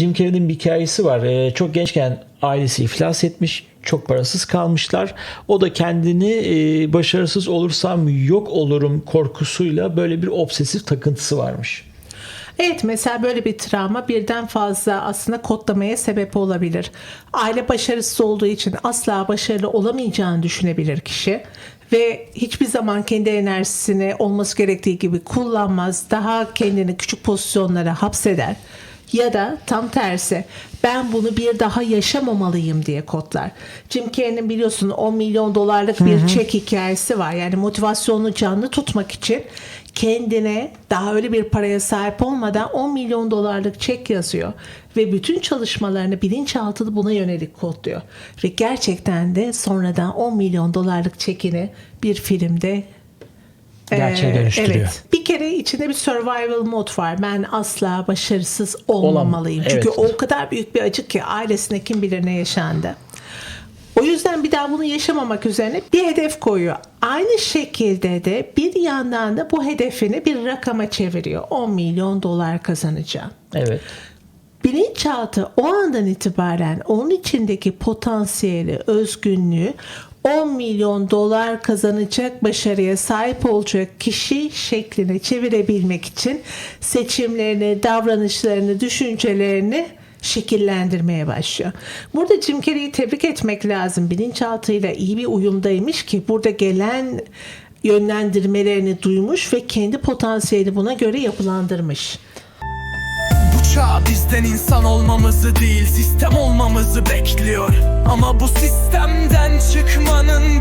Jim Carrey'nin bir hikayesi var. Ee, çok gençken ailesi iflas etmiş. Çok parasız kalmışlar. O da kendini e, başarısız olursam yok olurum korkusuyla böyle bir obsesif takıntısı varmış. Evet mesela böyle bir travma birden fazla aslında kodlamaya sebep olabilir. Aile başarısız olduğu için asla başarılı olamayacağını düşünebilir kişi ve hiçbir zaman kendi enerjisini olması gerektiği gibi kullanmaz. Daha kendini küçük pozisyonlara hapseder. Ya da tam tersi ben bunu bir daha yaşamamalıyım diye kodlar. Jim Carrey'nin biliyorsun 10 milyon dolarlık bir çek hikayesi var. Yani motivasyonunu canlı tutmak için kendine daha öyle bir paraya sahip olmadan 10 milyon dolarlık çek yazıyor. Ve bütün çalışmalarını bilinçaltı buna yönelik kodluyor. Ve gerçekten de sonradan 10 milyon dolarlık çekini bir filmde Gerçeğe ee, dönüştürüyor. Evet. Bir kere içinde bir survival mod var. Ben asla başarısız olmamalıyım. Olam- Çünkü evet. o kadar büyük bir acı ki ailesine kim bilir ne yaşandı. O yüzden bir daha bunu yaşamamak üzerine bir hedef koyuyor. Aynı şekilde de bir yandan da bu hedefini bir rakama çeviriyor. 10 milyon dolar kazanacağım. Evet. Bilinçaltı o andan itibaren onun içindeki potansiyeli, özgünlüğü 10 milyon dolar kazanacak başarıya sahip olacak kişi şekline çevirebilmek için seçimlerini, davranışlarını, düşüncelerini şekillendirmeye başlıyor. Burada Jim Carrey'i tebrik etmek lazım. Bilinçaltıyla iyi bir uyumdaymış ki burada gelen yönlendirmelerini duymuş ve kendi potansiyeli buna göre yapılandırmış. Çağ bizden insan olmamızı değil sistem olmamızı bekliyor. Ama bu sistemden çıkmanın